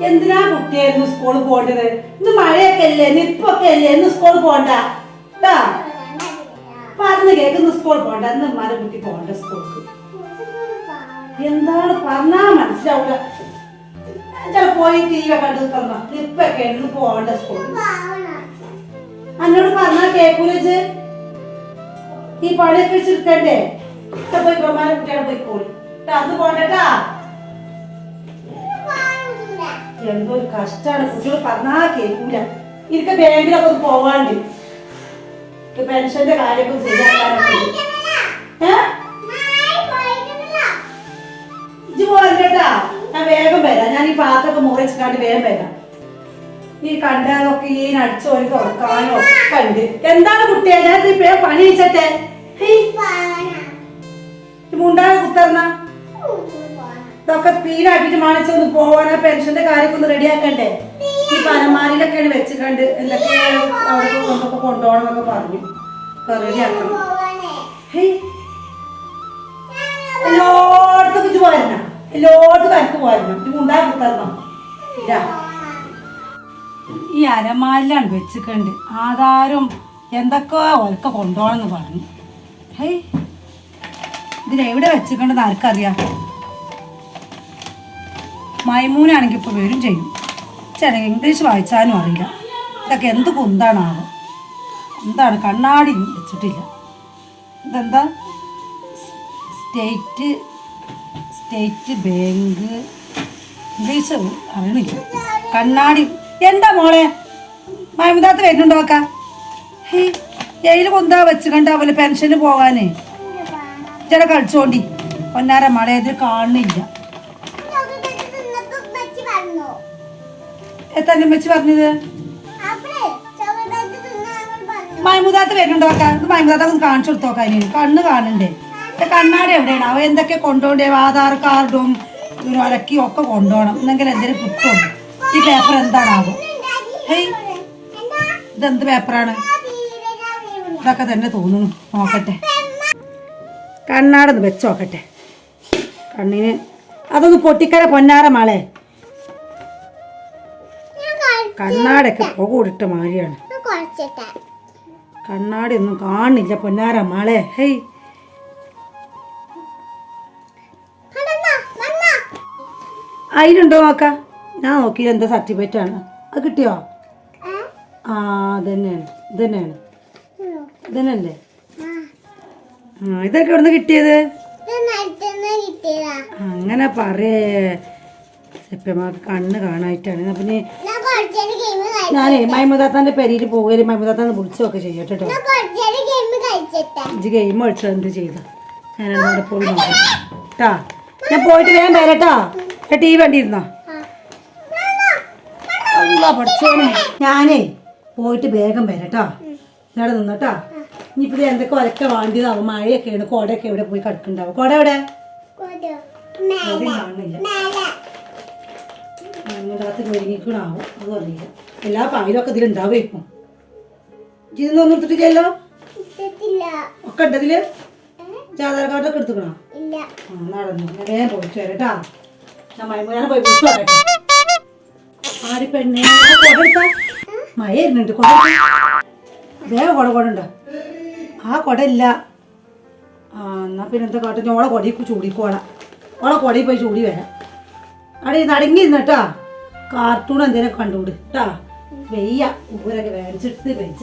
എന്തിനാ കുട്ടിയായിരുന്നു സ്കൂളിൽ പോണ്ടത്? ഇന്ന് മഴയൊക്കെ അല്ലേ നിപ്പൊക്കെ അല്ലേ ഇന്ന് സ്കൂളിൽ പോണ്ട. കേട്ടാ പറഞ്ഞു കേൾക്കുന്നു സ്കൂളിൽ പോണ്ട. ഇന്ന് ഉമ്മാരെ കുട്ടി പോണ്ട സ്കൂൾക്ക് എന്താണ് പറഞ്ഞാ മനസ്സിലാവൂല. ചില പോയി ടി വി കണ്ടു തന്ന നിപ്പൊക്കെ ഇന്ന് പോണ്ട സ്കൂളിൽ എന്നോട് പറഞ്ഞാ കേക്കൂലച്ച് ഈ പണിയൊക്കെ വെച്ചിരിക്കണ്ടേ? പോയി കുട്ടിയാണ് പോയിക്കോളി അന്ന് പോണ്ടട്ടാ എന്തോ ഒരു കഷ്ടാണ്. കുട്ടികൾ പറഞ്ഞാ കേൾക്കൂല എനിക്ക് ബാങ്കിലൊക്കെ ഒന്ന് പോവാണ്ട്. പെൻഷന്റെ കാര്യമൊക്കെ ശരിയാക്കാനൊക്കെ ഇജ്ജ് പോരണ്ടാ ഞാൻ വേഗം വരാം. ഞാൻ ഈ പാത്രമൊക്കെ മുറിച്ചിട്ടാണ്ട് വേഗം വരാം. ഈ കണ്ടതൊക്കെ ഈ അടിച്ചോരി എനിക്ക് ഉറക്കാനോ കണ്ട് എന്താണ് കുട്ടിയെ? ഞാൻ പണി വെച്ചട്ടെ? മുണ്ടാകെ കുത്തർന്ന. ഇതൊക്കെ സ്പീഡാക്കിട്ട് മാണിച്ചൊന്ന് പോവാനാ പെൻഷന്റെ കാര്യമൊക്കെ ഒന്ന് റെഡിയാക്കണ്ടേ ഈ പരമാരിലൊക്കെയാണ് വെച്ചിട്ടുണ്ട്. എന്തൊക്കെ അവിടെ കൊണ്ടൊക്കെ കൊണ്ടുപോകണം എന്നൊക്കെ പറഞ്ഞു റെഡിയാക്കണം എല്ലായിടത്തും ഇത് പോരണം. എല്ലായിടത്തും കരക്ക് പോരണം. ഇതാ. ഈ അരമാലിലാണ് വെച്ചിട്ടുണ്ട്. ആധാരം എന്തൊക്കെ ഒലക്ക കൊണ്ടുപോകണമെന്ന് പറഞ്ഞു. ഹേയ്. ഇതിലെവിടെ വെച്ചിട്ടുണ്ടെന്ന് ആർക്കറിയാം? മൈമൂനാണെങ്കിൽ ഇപ്പോൾ വരും ചെയ്യും. ചില ഇംഗ്ലീഷ് വായിച്ചാലും അറിയില്ല. ഇതൊക്കെ എന്ത് കുന്താണാവോ. എന്താണ് കണ്ണാടി വെച്ചിട്ടില്ല. ഇതെന്താ? State state bank. ഇംഗ്ലീഷ് അറിയണില്ല. കണ്ണാടി. എന്താ മോളെ? മൈമുദാത്ത് വരുന്നുണ്ടോ അക്ക? ഹേ എയിൽ കൊന്താ വെച്ച് കണ്ടാവല്ലേ പെൻഷന് പോകാനേ. ചില കളിച്ചോണ്ടി. പൊന്നാര മഴ ഇതിൽ കാണുന്നില്ല. എത്താൻ വെച്ച് പറഞ്ഞത്? മൈമുദാത്ത് വരുന്നുണ്ടോ ഇത് മൈമുദാത്ത ഒന്ന് കാണിച്ചു കൊടുത്തോക്കാൻ കണ്ണ് കാണണ്ടേ? കണ്ണാടി എവിടെയാണ്? അവ എന്തൊക്കെ കൊണ്ടുപോകണ്ടേ ആധാർ കാർഡും ഒരു ഒലക്കിയും ഒക്കെ കൊണ്ടുപോകണം എന്നെങ്കിൽ എന്തെങ്കിലും കിട്ടും. ഈ പേപ്പർ എന്താണാകും ഹേയ് ഇതെന്ത് പേപ്പറാണ്? ഇതൊക്കെ തന്നെ തോന്നുന്നു. നോക്കട്ടെ. കണ്ണാടൊന്ന് വെച്ച് നോക്കട്ടെ. കണ്ണിന്. അതൊന്ന് പൊട്ടിക്കര പൊന്നാര മാളെ കണ്ണാടൊക്കെ പുക കൂടിട്ട മാതിരിയാണ്. കണ്ണാടി ഒന്നും കാണില്ല പൊന്നാര മാളെ. ഹേയ്. അതിലുണ്ടോ നോക്ക. ഞാൻ നോക്കി എന്താ സർട്ടിഫിക്കറ്റ് ആണ്. അത് കിട്ടിയോ? ആ ഇതന്നെയാണ് ഇതന്നെയാണ്. ഇതന്നെയല്ലേ? ആ. ഇതൊക്കെ എവിടുന്ന് കിട്ടിയത്? അങ്ങനെ പറയേ. സെപ്യമാക്ക് കണ്ണ് കാണായിട്ടാണ്. പിന്നെ ഞാനേ മൈമുദാത്താന്റെ പെരിയിൽ പോകുകയും മൈമുദാത്താന്ന് വിളിച്ചൊക്കെ ചെയ്യട്ടെ കേട്ടോ ഇജ്ജ് ഗെയിം കളിച്ചത് എന്ത് ചെയ്ത? ഞാൻ അവിടെ പോയി നോക്കാം. ട്ടാ ഞാൻ പോയിട്ട് വേഗം വരട്ടാ ടി വി കണ്ടിരുന്നോ? പഠിച്ചോനെ. ഞാനേ പോയിട്ട് വേഗം വരട്ടാ ഇവിടെ നിന്നട്ടാ ഇനിയിപ്പോ ഇത് എന്തൊക്കെ ഒരക്കെ വേണ്ടിയതാവും മഴയൊക്കെയാണ് കോടയൊക്കെ എവിടെ പോയി കിടക്കുന്നുണ്ടാവും. കോട എവിടെ? എവിടെയും കാണുന്നില്ല മണ്ണുകാലത്ത് അത് അറിയില്ല. എല്ലാ പായലൊക്കെ ഇതിലുണ്ടാവും ഇപ്പം ഇതൊന്നും എടുത്തിട്ടില്ലല്ലോ? ഒക്കെ ഉണ്ടതിൽ? ആധാർ കാർഡൊക്കെ എടുത്തുക്കണോ? നടന്നു വേഗം പോയിട്ട് വരട്ടാ ഞാൻ പോയി വിളിച്ചു പറയട്ടെ. ആടി പെണ്ണെ കൊട മഴ ഇരുന്നുണ്ട് കൊട വേഗം കൊട കൊട ആ കൊട ഇല്ല. ആ എന്നാ പിന്നെ എന്താ കാട്ടെ ഓളെ കൊടയിൽ ചൂടിക്കോളാം. ഓളെ കൊടയിൽ പോയി ചൂടി വരാം. അവിടെ നടങ്ങി ഇരുന്നട്ടാ കാർട്ടൂൺ എന്തിനെ കണ്ടുകൊടുത്താ വെയ്യ. ഊരൊക്കെ വേടിച്ചിട്ട് വെച്ച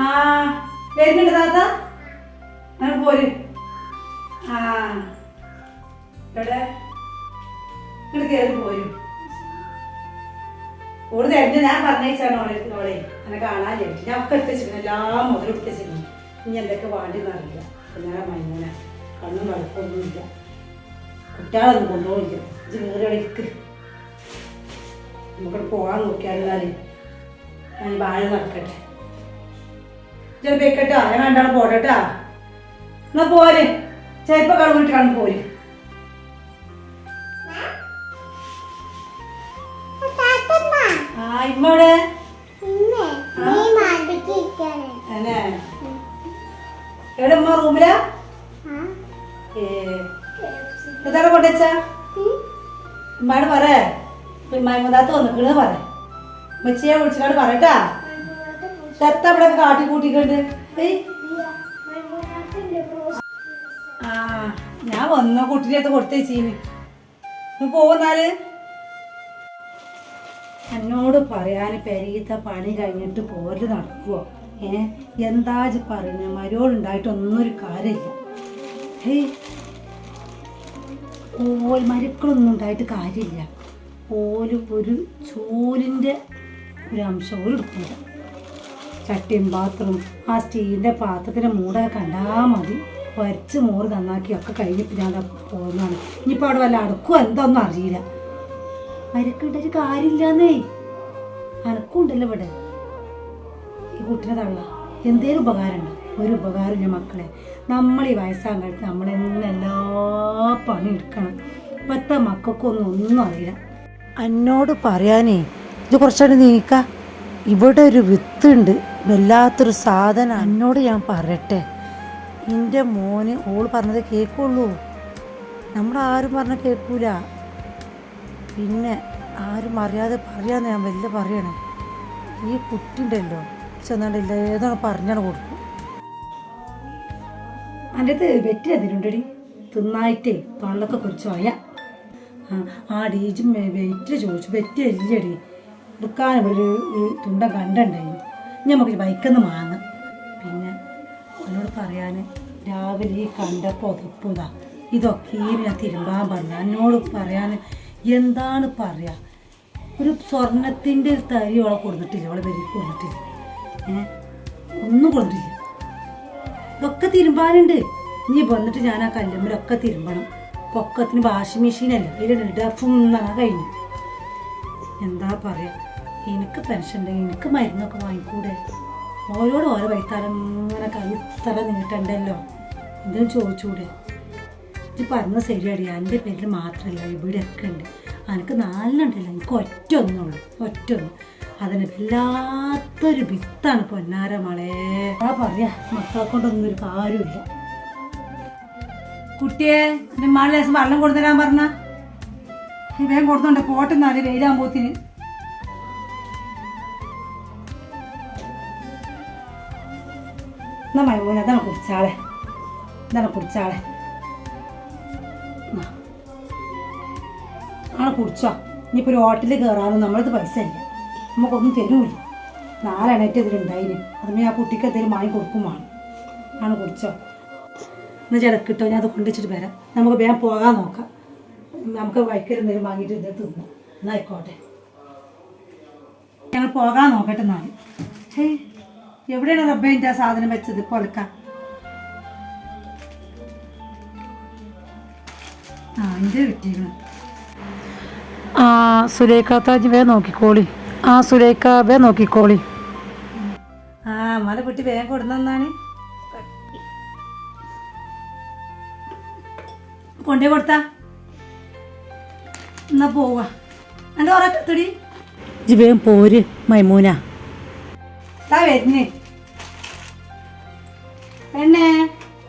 ആ വരുന്നുണ്ട് താത്ത. പോര്. ആ എവിടെ ഇവിടെ കയറി പോരും. ഓട് തരുന്ന ഞാൻ പറഞ്ഞേച്ചാണ് ഓളെ ഓളെ. എന്നെ കാണാല്ലേ ഞാൻ ഒക്കെ എടുത്തിരുന്നു എല്ലാം മുതലെടുത്തിരുന്നു ഇനി എന്തൊക്കെ വാണ്ടി അറിയില്ല. ഞാൻ മൈമൂന. കണ്ണും കുഴപ്പമൊന്നുമില്ല കുട്ടികളൊന്നും കൊണ്ടുപോയില്ല ഇത് വേറെ ഇടയ്ക്ക് നമുക്ക് പോകാൻ നോക്കിയാലും ഞാൻ വാഴ നടക്കട്ടെ ചില വെക്കട്ടാ ഞാൻ രണ്ടാളും പോടട്ടാ. എന്നാ പോരെ. ചിലപ്പോ കളഞ്ഞിട്ടാണ് കാണും പോര്. ആ ഇമ്മ ഇവിടെ എവിടെ ഉമ്മ? റൂമിലാ? ഏ. ഇതാടെ കൊണ്ടുവച്ച? ഉമ്മയോട് പറ മൈമുദാത്ത് വന്നിക്കണ് പറ മെച്ചിയെ വിളിച്ചിട്ട് പറയട്ടാ. ചെത്ത ഇവിടെ കാട്ടി കൂട്ടിക്കൊണ്ട് ആ ഞാൻ വന്ന. കുട്ടിയുടെ അടുത്ത് കൊടുത്തേച്ചീന് നീ പോകുന്നാൽ എന്നോട് പറയാൻ പെരീത്ത പണി കഴിഞ്ഞിട്ട് പോരൽ നടക്കുവോ? ഏ? എന്താ പറയുന്ന? മരോളുണ്ടായിട്ടൊന്നും ഒരു കാര്യമില്ല. ഹേയ് ഓൽ മരുക്കളൊന്നും ഉണ്ടായിട്ട് കാര്യമില്ല. ഓൽ ഒരു ചൂലിന്റെ ഒരു അംശം ഒരു എടുക്കില്ല ചട്ടിയും പാത്രവും ആ സ്റ്റീലിന്റെ പാത്രത്തിന്റെ മൂടൊക്കെ കണ്ടാൽ മതി. വരച്ച് മോറ് നന്നാക്കി ഒക്കെ കഴിഞ്ഞിട്ട് ഞാൻ പോകുന്നതാണ് ഇനിയിപ്പോൾ അവിടെ വല്ല അടുക്കും എന്താണെന്നും അറിയില്ല. മരക്കിട്ടൊരു കാര്യമില്ലാന്നേ. അനക്കുണ്ടല്ലോ ഇവിടെ. ഈ കുട്ടിനെ തള്ള. എന്തേലും ഉപകാരമുണ്ട്? ഒരു ഉപകാരമില്ല മക്കളെ. നമ്മൾ ഈ വയസ്സാൻ കാലത്ത് നമ്മൾ എന്ന് എല്ലാ പണി എടുക്കണം. ഇപ്പോഴത്തെ മക്കൾക്കൊന്നും ഒന്നും അറിയില്ല. എന്നോട് പറയാനേ ഇത് കുറച്ചുകൂടി നീക്ക. ഇവിടെ ഒരു വിത്തുണ്ട്. വല്ലാത്തൊരു സാധനം. എന്നോട് ഞാൻ പറയട്ടെ. എന്റെ മോന് ഓൾ പറഞ്ഞത് കേൾക്കുള്ളൂ നമ്മളാരും പറഞ്ഞ കേൾക്കൂല പിന്നെ ആരും അറിയാതെ പറയാന്ന് ഞാൻ വലിയ പറയണേ. ഈ കുട്ടിണ്ടല്ലോ ചെന്നാണ്ടില്ല ഏതാണ് പറഞ്ഞാണ് കൊടുക്കും. എന്റെ അടുത്ത് വെറ്റി അതിലുണ്ടടി. തിന്നായിട്ടേ പള്ളൊക്കെ കുറച്ച് പോയ ആ ഡീജും വെയിറ്റ് ചോദിച്ചു. വെറ്റി അല്ലടി എടുക്കാൻ ഒരു തുണ്ട കണ്ടുണ്ടായി. ഇനി നമുക്ക് ബൈക്കൊന്ന് വാങ്ങാം പിന്നെ എന്നോട് പറയാൻ രാവിലെ ഈ കണ്ട പുതപ്പുതാ ഇതൊക്കെ ഞാൻ തിരുമ്പാൻ പറഞ്ഞു എന്നോട് പറയാൻ എന്താണ് പറയുക ഒരു സ്വർണത്തിന്റെ തരി അവളെ കൊടുത്തിട്ടില്ല. അവളെ വലിയ കൊടുത്തിട്ടില്ല. ഒന്നും കൊടുത്തിട്ടില്ല. ഇതൊക്കെ തിരുമ്പാനുണ്ട്. ഇനി വന്നിട്ട് ഞാൻ ആ കല്ലുമ്പിലൊക്കെ തിരുമ്പണം. പൊക്കത്തിന് വാഷിംഗ് മെഷീനല്ല ഇതിലിട ഫുന്നാ കഴിഞ്ഞു. എന്താ പറയാ എനിക്ക് പെൻഷൻ ഉണ്ടെങ്കിൽ എനിക്ക് മരുന്നൊക്കെ വാങ്ങിക്കൂടെ? ഓരോട് ഓരോ വൈത്താരം ഇങ്ങനെ കൈ നീട്ടണ്ടല്ലോ? എന്തിനും ചോദിച്ചൂടെ? ഇത് പറഞ്ഞ ശരിയാടി എന്റെ പേരിൽ മാത്രമല്ല ഇവിടെയൊക്കെ ഉണ്ട്. എനിക്ക് നാലിനുണ്ടല്ലോ എനിക്ക് ഒറ്റ ഒന്നുള്ളൂ ഒറ്റ ഒന്ന്. അതിന് വല്ലാത്തൊരു വിത്താണ് പൊന്നാര മളെ. ആ പറയാ മക്കളെ കൊണ്ടൊന്നും ഒരു കാര്യമില്ല കുട്ടിയെ മഴ ദിവസം വെള്ളം കൊടുത്തരാൻ പറഞ്ഞ. വേഗം കൊടുത്തോണ്ട് പോട്ടെന്നാൽ വെയിലാകുമ്പോത്തിന്. എന്നാ മൈമൂന അതാണ് കുടിച്ചാളെ. ഇതാണ് കുടിച്ചാളെ. ആണ് കുടിച്ചോ? ഇനിയിപ്പോൾ ഒരു ഹോട്ടലിൽ കയറാനും നമ്മളത് പൈസ ഇല്ല. നമുക്കൊന്നും തരൂല. നാലെണ്ണറ്റ് ഇതിലുണ്ടായിന് അതുമേ ആ കുട്ടിക്ക് എന്തെങ്കിലും വാങ്ങി കൊടുക്കും വേണം. ആണ് കുടിച്ചോ? എന്നാ ചിലക്കിട്ടോ ഞാൻ അത് കൊണ്ടുവച്ചിട്ട് വരാം. നമുക്ക് വേഗം പോകാൻ നോക്കാം. നമുക്ക് വൈക്കൽ എന്തെങ്കിലും വാങ്ങിയിട്ട് ഇത് തിന്നു. എന്നായിക്കോട്ടെ ഞങ്ങൾ പോകാൻ നോക്കട്ടെ നാളെ ഹേ എവിടെയാണ് റബ്ബേന്റെ ആ സാധനം വെച്ചത്? പൊലക്ക ആ എന്റെ കിട്ടിയിരുന്നു ആ സുലേഖാത്താജ് താജ് വേ നോക്കിക്കോളി. ആ സുരേഖ വേ നോക്കിക്കോളി. ആ മല കുട്ടി വേഗം കൊടുന്നാണ് കൊണ്ടേ കൊടുത്ത. എന്നാ പോവാ. എന്റെ ഉറക്കത്തടി ഇജ് വേഗം പോര് മൈമൂന. വരുന്നേ. പെണ്ണേ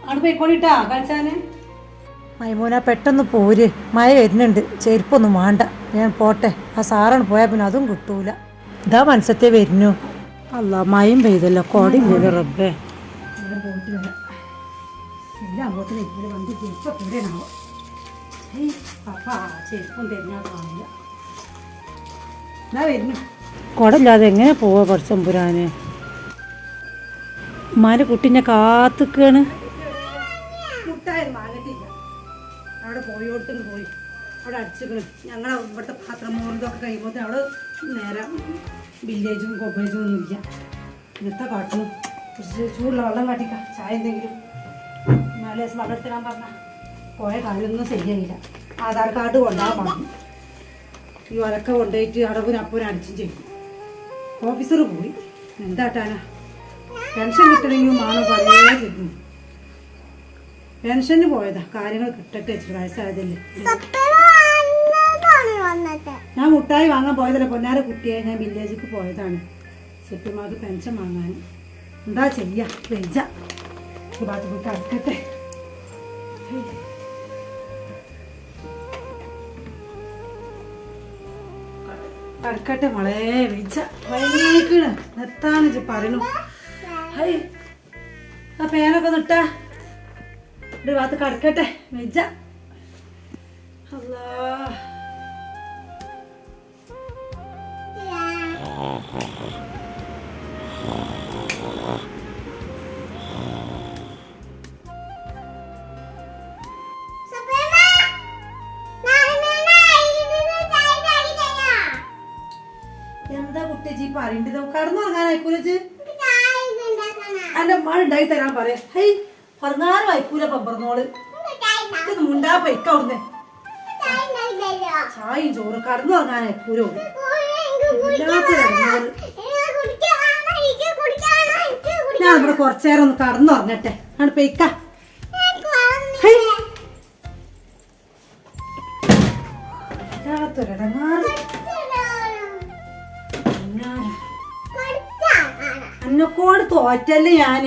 അവിടെ പോയിക്കോളിട്ടാ കളിച്ചാന്. മൈമൂന പെട്ടെന്ന് പോര്. മഴ വരുന്നുണ്ട്. ചെരുപ്പൊന്നും വേണ്ട. ഞാൻ പോട്ടെ. ആ സാറാണ് പോയാൽ പിന്നെ അതും കിട്ടൂല. ഇതാ മനസ്സത്തെ വരുന്നു. അല്ല മയം പെയ്തല്ലോ. കോടി റബ്ബേ കൊടല്ലാതെ പോയിട്ട് എങ്ങനെ പോവാ കുറച്ചമ്പുരാന് മാന് കുട്ടിനെ കാത്തുക്കാണ്. മുട്ടായിരുന്നു വാങ്ങിട്ടില്ല അവിടെ പോയോടത്തുനിന്ന് പോയി. അവിടെ അടിച്ചിരിക്കണം. ഞങ്ങൾ ഇവിടുത്തെ പാത്രം മോറിതൊക്കെ കഴിയുമ്പോൾ അവിടെ നേരെ വില്ലേജും കോപ്പേജും ഒന്നും ഇല്ല. ഇന്നത്തെ കാട്ടും. കുറച്ച് ചൂടുള്ള വെള്ളം കാട്ടിക്ക. ചായ എന്തെങ്കിലും. നാല് ദിവസം വെള്ളം എടുത്തിടാൻ പറഞ്ഞാൽ പോയ കാര്യമൊന്നും ശരിയായില്ല. ആധാർ കാർഡ് കൊണ്ടാകാൻ പറഞ്ഞു. ഈ ഒലക്ക കൊണ്ടുപോയിട്ട് അപ്പോൾ അടിച്ചും ചെയ്യും ഓഫീസർ പോയി. എന്താട്ടാനാ പെൻഷൻ കിട്ടണമെങ്കിൽ മാണം പലേ കിട്ടുന്നു പെൻഷന് പോയതാ. കാര്യങ്ങൾ കിട്ടട്ടെ. വയസ്സായതല്ലേ? ഞാൻ മുട്ടായി വാങ്ങാൻ പോയതല്ല പൊന്നാര കുട്ടിയെ ഞാൻ വില്ലേജിക്ക് പോയതാണ്. ചെട്ടിമാർക്ക് പെൻഷൻ വാങ്ങാൻ. എന്താ ചെയ്യാ? വെജ പോയി കിടക്കട്ടെ കിടക്കട്ടെ മോളെ വെജ വൈകിക്കണ് എത്താന്ന് ഇജ്ജ് പറയണു. ഹൈ. ആ പേനൊക്കെ നിട്ടാ ഒരു ഭാഗത്ത് കടക്കട്ടെ വെജ അല്ലാ എന്താ കുട്ടിജി പറയണ്ടത്? കടന്നുറങ്ങാൻ അയക്കൂല ജി. അന്റെ അമ്മ ഉണ്ടാക്കി തരാൻ പറയാ. ഹൈ പറഞ്ഞാലും അയക്കൂല പമ്പറന്നോൾ മുണ്ടാ പൈക്ക അവിടുന്ന്. ചായയും ചോറ് കടന്നുറങ്ങാൻ അയക്കൂലോ ഞാൻ ഇവിടെ കുറച്ചേരം ഒന്ന് കടന്നുറങ്ങട്ടെ. ആണ് പെയ്ക്ക. അന്നക്കോട് തോറ്റല്ലേ ഞാൻ?